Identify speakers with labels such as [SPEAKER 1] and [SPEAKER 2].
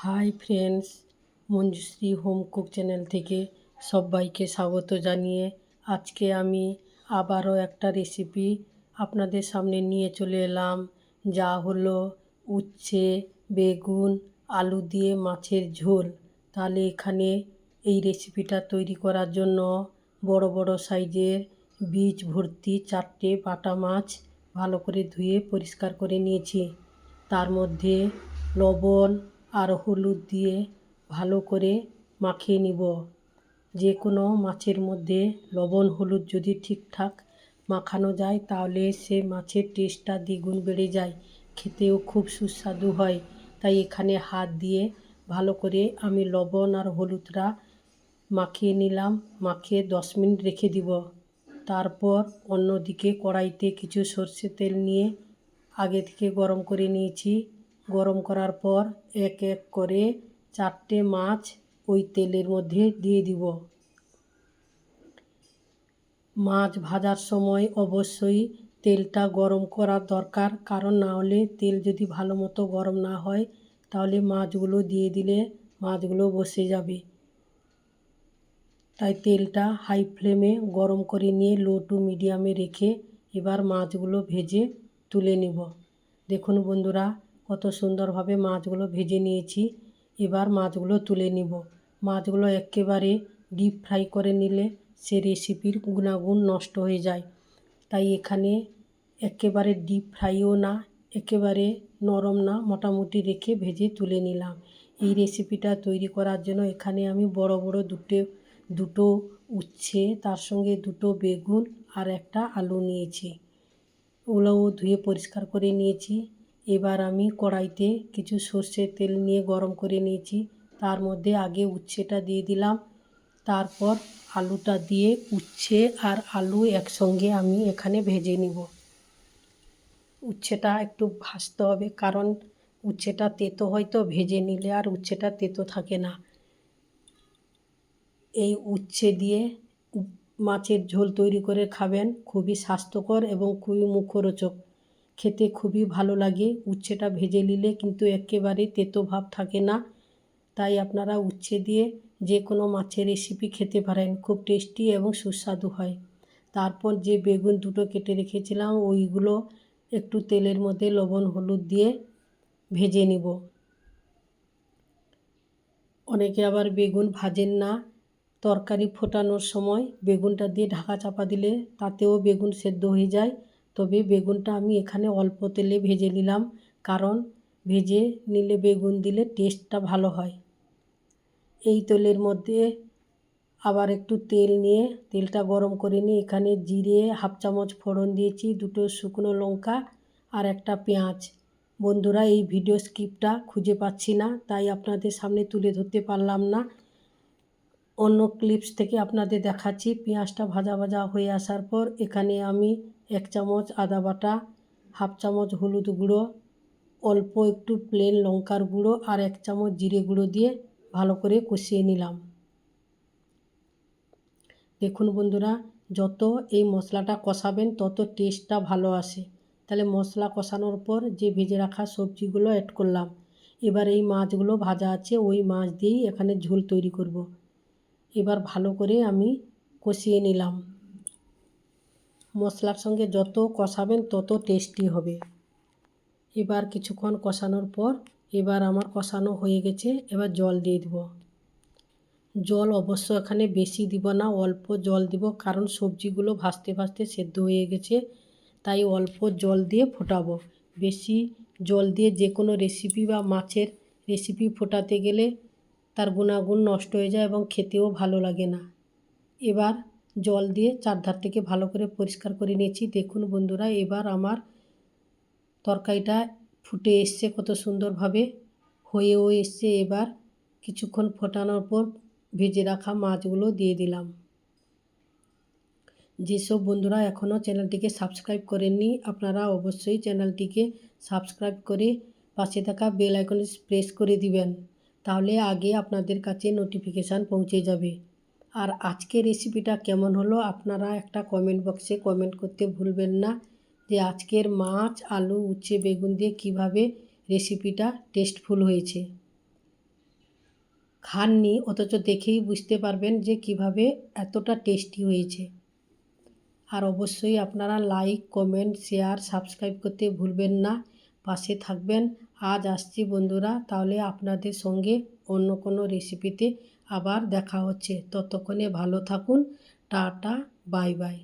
[SPEAKER 1] Hi friends, Manjushree home cook channel থেকে সবাইকে স্বাগত জানিয়ে আজকে আমি আবারও একটা রেসিপি আপনাদের সামনে নিয়ে চলে এলাম। যা হলো উচ্ছে, বেগুন, আলু দিয়ে মাছের ঝোল। তাহলে এখানে এই রেসিপিটা তৈরি করার জন্য বড় বড় সাইজের বীজ ভর্তি চারটে বাটা মাছ ভালো করে ধুয়ে পরিষ্কার করে নিয়েছি। তার মধ্যে লবণ আর হলুদ দিয়ে ভালো করে মাখিয়ে নিব। যে কোনো মাছের মধ্যে লবণ, হলুদ যদি ঠিকঠাক মাখানো যায়, তাহলে সে মাছের টেস্টটা দ্বিগুণ বেড়ে যায়। খেতেও খুব সুস্বাদু হয়। তাই এখানে হাত দিয়ে ভালো করে আমি লবণ আর হলুদটা মাখিয়ে নিলাম। মাখিয়ে দশ মিনিট রেখে দিব। তারপর অন্যদিকে কড়াইতে কিছু সর্ষে তেল নিয়ে আগে থেকে গরম করে নিয়েছি। গরম করার পর এক এক করে চারটে মাছ ওই তেলের মধ্যে দিয়ে দিব। মাছ ভাজার সময় অবশ্যই তেলটা গরম করা দরকার, কারণ না হলে তেল যদি ভালো মতো গরম না হয়, তাহলে মাছগুলো দিয়ে দিলে মাছগুলো বসে যাবে। তাই তেলটা হাই ফ্লেমে গরম করে নিয়ে লো টু মিডিয়ামে রেখে এবার মাছগুলো ভেজে তুলে নেব। দেখুন বন্ধুরা কত সুন্দরভাবে মাছগুলো ভেজে নিয়েছি। এবার মাছগুলো তুলে নিব। মাছগুলো একেবারে ডিপ ফ্রাই করে নিলে সে রেসিপির গুণাগুণ নষ্ট হয়ে যায়। তাই এখানে একেবারে ডিপ ফ্রাইও না, একেবারে নরম না, মোটামুটি রেখে ভেজে তুলে নিলাম। এই রেসিপিটা তৈরি করার জন্য এখানে আমি বড় বড় দুটো দুটো উচ্ছে, তার সঙ্গে দুটো বেগুন আর একটা আলু নিয়েছি। ওগুলোও ধুয়ে পরিষ্কার করে নিয়েছি। এবার আমি কড়াইতে কিছু সর্ষের তেল নিয়ে গরম করে নিয়েছি। তার মধ্যে আগে উচ্ছেটা দিয়ে দিলাম। তারপর আলুটা দিয়ে উচ্ছে আর আলু একসঙ্গে আমি এখানে ভেজে নিব। উচ্ছেটা একটু ভাজতে হবে কারণ উচ্ছেটা তেতো হয়তো ভেজে নিলে আর উচ্ছেটা তেতো থাকে না। এই উচ্ছে দিয়ে মাছের ঝোল তৈরি করে খাবেন। খুবই স্বাস্থ্যকর এবং খুবই মুখরোচক। খেতে খুবই ভালো লাগে। উচ্ছেটা ভেজে নিলে কিন্তু একেবারে তেতো ভাব থাকে না। তাই আপনারা উচ্ছে দিয়ে যে কোনো মাছের রেসিপি খেতে পারেন। খুব টেস্টি এবং সুস্বাদু হয়। তারপর যে বেগুন দুটো কেটে রেখেছিলাম, ওইগুলো একটু তেলের মধ্যে লবণ, হলুদ দিয়ে ভেজে নিব। অনেকে আবার বেগুন ভাজেন না। তরকারি ফোটানোর সময় বেগুনটা দিয়ে ঢাকা চাপা দিলে তাতেও বেগুন সেদ্ধ হয়ে যায়। তবে বেগুনটা আমি এখানে অল্প তেলে ভেজে নিলাম, কারণ ভেজে নিলে বেগুন দিলে টেস্টটা ভালো হয়। এই তেলের মধ্যে আবার একটু তেল নিয়ে, তেলটা গরম করে নিয়ে এখানে জিরে হাফ চামচ ফোড়ন দিয়েছি, দুটো শুকনো লঙ্কা আর একটা পেঁয়াজ। বন্ধুরা, এই ভিডিও স্ক্রিপ্টটা খুঁজে পাচ্ছি না, তাই আপনাদের সামনে তুলে ধরতে পারলাম না। অন্য ক্লিপস থেকে আপনাদের দেখাচ্ছি, পেঁয়াজটা ভাজা ভাজা হয়ে আসার পর এখানে আমি এক চামচ আদা বাটা, হাফ চামচ হলুদ গুঁড়ো, অল্প একটু প্লেন লঙ্কার গুঁড়ো আর এক চামচ জিরে গুঁড়ো দিয়ে ভালো করে কষিয়ে নিলাম। দেখুন বন্ধুরা, যত এই মশলাটা কষাবেন, তত টেস্টটা ভালো আসে। তাহলে মশলা কষানোর পর যে ভেজে রাখা সবজিগুলো অ্যাড করলাম, এবার এই মাছগুলো ভাজা আছে, ওই মাছ দিয়েই এখানে ঝোল তৈরি করব। এবার ভালো করে আমি কষিয়ে নিলাম। মশলার সঙ্গে যত কষাবেন তত টেস্টি হবে। এবার কিছুক্ষণ কষানোর পর এবার আমার কষানো হয়ে গেছে, এবার জল দিয়ে দেব। জল অবশ্য এখানে বেশি দিব না, অল্প জল দিব, কারণ সবজিগুলো ভাজতে ভাজতে সেদ্ধ হয়ে গেছে, তাই অল্প জল দিয়ে ফোটাবো। বেশি জল দিয়ে যে কোনো রেসিপি বা মাছের রেসিপি ফোটাতে গেলে তার গুণাগুণ নষ্ট হয়ে যায় এবং খেতেও ভালো লাগে না। এবার জল দিয়ে চারধার থেকে ভালো করে পরিষ্কার করে নিয়েছি। দেখুন বন্ধুরা, এবার আমার তরকারিটা ফুটে এসছে কত সুন্দরভাবে, হয়েও এসছে। এবার কিছুক্ষণ ফোটানোর পর ভেজে রাখা মাছগুলো দিয়ে দিলাম। যেসব বন্ধুরা এখনও চ্যানেলটিকে সাবস্ক্রাইব করেননি, আপনারা অবশ্যই চ্যানেলটিকে সাবস্ক্রাইব করে পাশে থাকা বেল আইকনে প্রেস করে দিবেন, তাহলে আগে আপনাদের কাছে নোটিফিকেশান পৌঁছে যাবে। আর আজকের রেসিপিটা কেমন হলো আপনারা একটা কমেন্ট বক্সে কমেন্ট করতে ভুলবেন না যে আজকের মাছ, আলু, উচ্ছে, বেগুন দিয়ে কীভাবে রেসিপিটা টেস্টফুল হয়েছে। খাননি, অথচ দেখেই বুঝতে পারবেন যে কীভাবে এতটা টেস্টি হয়েছে। আর অবশ্যই আপনারা লাইক কমেন্ট শেয়ার সাবস্ক্রাইব করতে ভুলবেন না। পাশে থাকবেন। আজ আসছি বন্ধুরা, তাহলে আপনাদের সঙ্গে অন্য কোনো রেসিপিতে আবার দেখা হচ্ছে। ততক্ষণে ভালো থাকুন। Tata bye bye.